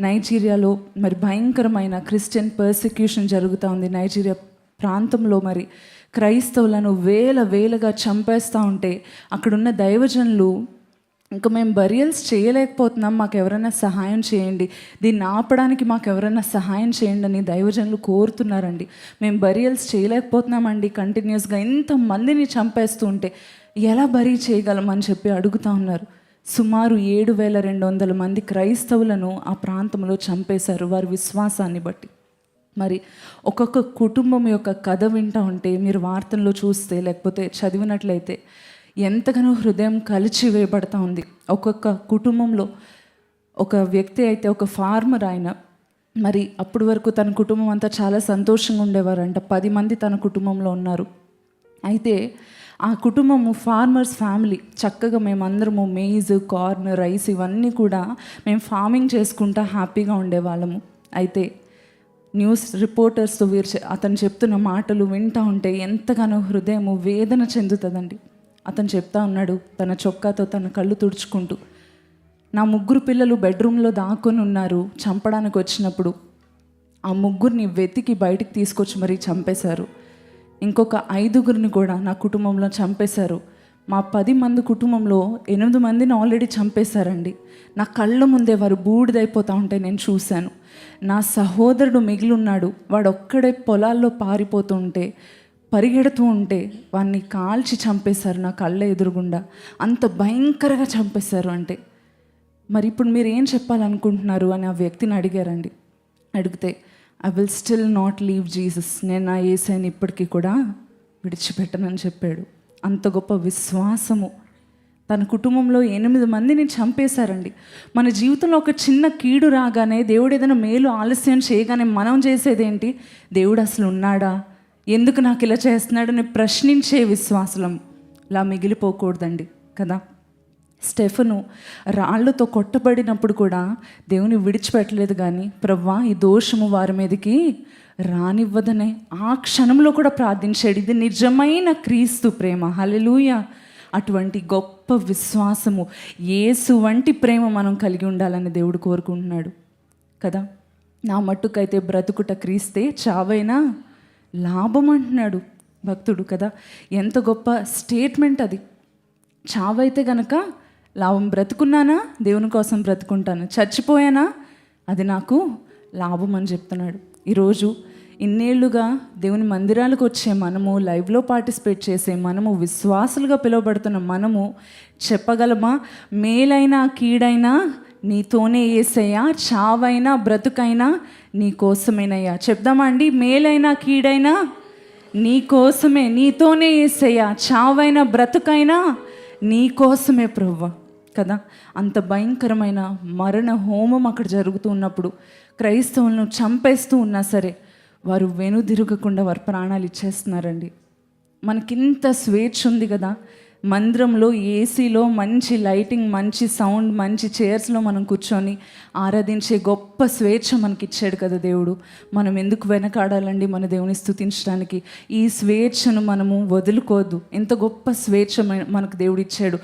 నైజీరియాలో మరి భయంకరమైన Christian persecution జరుగుతూ ఉంది. నైజీరియా ప్రాంతంలో మరి క్రైస్తవులను వేల వేలగా చంపేస్తూ ఉంటే అక్కడున్న దైవజనులు ఇంకా మేము బరియల్స్ చేయలేకపోతున్నాం మాకు ఎవరైనా సహాయం చేయండి. దీన్ని ఆపడానికి మాకు ఎవరైనా సహాయం చేయండి అని దైవజనులు కోరుతున్నారండి. మేము బరియల్స్ చేయలేకపోతున్నామండి. కంటిన్యూస్గా ఇంతమందిని చంపేస్తూ ఉంటే ఎలా బరీ చేయగలం అని చెప్పి అడుగుతా ఉన్నారు. సుమారు ఏడు వేల రెండు వందల మంది క్రైస్తవులను ఆ ప్రాంతంలో చంపేశారు వారి విశ్వాసాన్ని బట్టి. మరి ఒక్కొక్క కుటుంబం యొక్క కథ వింటా ఉంటే మీరు వార్తల్లో చూస్తే లేకపోతే చదివినట్లయితే ఎంతగానో హృదయం కలిచి వేయబడతా ఉంది. ఒక్కొక్క కుటుంబంలో ఒక వ్యక్తి అయితే ఒక ఫార్మర్ ఆయన మరి అప్పటి వరకు తన కుటుంబం అంతా చాలా సంతోషంగా ఉండేవారంట. పది మంది తన కుటుంబంలో ఉన్నారు. అయితే ఆ కుటుంబము ఫార్మర్స్ ఫ్యామిలీ చక్కగా మేమందరము మేజ్ కార్న్ రైస్ ఇవన్నీ కూడా మేము ఫార్మింగ్ చేసుకుంటా హ్యాపీగా ఉండేవాళ్ళము. అయితే న్యూస్ రిపోర్టర్స్తో వీరు అతను చెప్తున్న మాటలు వింటూ ఉంటే ఎంతగానో హృదయము వేదన చెందుతుందండి. అతను చెప్తా ఉన్నాడు తన చొక్కాతో తన కళ్ళు తుడుచుకుంటూ నా ముగ్గురు పిల్లలు బెడ్రూమ్లో దాక్కొని ఉన్నారు చంపడానికి వచ్చినప్పుడు. ఆ ముగ్గురిని వెతికి బయటికి తీసుకొచ్చి మరీ చంపేశారు. ఇంకొక ఐదుగురిని కూడా నా కుటుంబంలో చంపేశారు. మా పది మంది కుటుంబంలో ఎనిమిది మందిని ఆల్రెడీ చంపేశారండి. నా కళ్ళ ముందే వారు బూడిదైపోతూ ఉంటే నేను చూశాను. నా సహోదరుడు మిగిలి ఉన్నాడు వాడు ఒక్కడే పొలాల్లో పారిపోతూ ఉంటే పరిగెడుతూ ఉంటే వాడిని కాల్చి చంపేశారు నా కళ్ళ ఎదురుగుండా. అంత భయంకరంగా చంపేశారు అంటే. మరి ఇప్పుడు మీరు ఏం చెప్పాలనుకుంటున్నారు అని ఆ వ్యక్తిని అడిగారండి. అడిగితే I will still not leave Jesus నేను ఆ ఏసైని ఇప్పటికీ కూడా విడిచిపెట్టనని చెప్పాడు. అంత గొప్ప విశ్వాసము. తన కుటుంబంలో ఎనిమిది మందిని చంపేశారండి. మన జీవితంలో ఒక చిన్న కీడు రాగానే దేవుడు ఏదైనా మేలు ఆలస్యం చేయగానే మనం చేసేదేంటి? దేవుడు అసలు ఉన్నాడా? ఎందుకు నాకు ఇలా చేస్తున్నాడని ప్రశ్నించే విశ్వాసం ఇలా మిగిలిపోకూడదండి కదా? స్టెఫను రాళ్ళతో కొట్టబడినప్పుడు కూడా దేవుని విడిచిపెట్టలేదు కానీ ప్రవ్వా ఈ దోషము వారి మీదకి రానివ్వదనే ఆ క్షణంలో కూడా ప్రార్థించాడు. ఇది నిజమైన క్రీస్తు ప్రేమ. హల్లెలూయ. అటువంటి గొప్ప విశ్వాసము ఏసు వంటి ప్రేమ మనం కలిగి ఉండాలని దేవుడు కోరుకుంటున్నాడు. కదా? నా మట్టుకైతే బ్రతుకుట క్రీస్తే చావైనా లాభం అంటున్నాడు భక్తుడు కదా? ఎంత గొప్ప స్టేట్మెంట్ అది. చావైతే గనక లాభం బ్రతుకున్నానా? దేవుని కోసం బ్రతుకుంటాను. చచ్చిపోయానా? అది నాకు లాభం అని చెప్తున్నాడు. ఈరోజు ఇన్నేళ్ళుగా దేవుని మందిరాలకు వచ్చే మనము లైవ్లో పార్టిసిపేట్ చేసే మనము విశ్వాసులుగా పిలువబడుతున్న మనము చెప్పగలమా? మేలైనా కీడైనా నీతోనే ఏసయ్యా చావైనా బ్రతుకైనా నీ కోసమేనయ్యా. చెప్దామా అండి? మేలైనా కీడైనా నీ కోసమే నీతోనే ఏసయ్యా చావైనా బ్రతుకైనా నీ కోసమే ప్రభు కదా? అంత భయంకరమైన మరణ హోమం అక్కడ జరుగుతూ ఉన్నప్పుడు క్రైస్తవులను చంపేస్తూ ఉన్నా సరే వారు వెనుదిరగకుండా వారు ప్రాణాలు ఇచ్చేస్తున్నారండి. మనకింత స్వేచ్ఛ ఉంది కదా? మందిరంలో ఏసీలో మంచి లైటింగ్ మంచి సౌండ్ మంచి చైర్స్లో మనం కూర్చొని ఆరాధించే గొప్ప స్వేచ్ఛ మనకి ఇచ్చాడు కదా దేవుడు. మనం ఎందుకు వెనకాడాలండి మన దేవుని స్థుతించడానికి? ఈ స్వేచ్ఛను మనము వదులుకోవద్దు. ఎంత గొప్ప స్వేచ్ఛ మనకు దేవుడు ఇచ్చాడు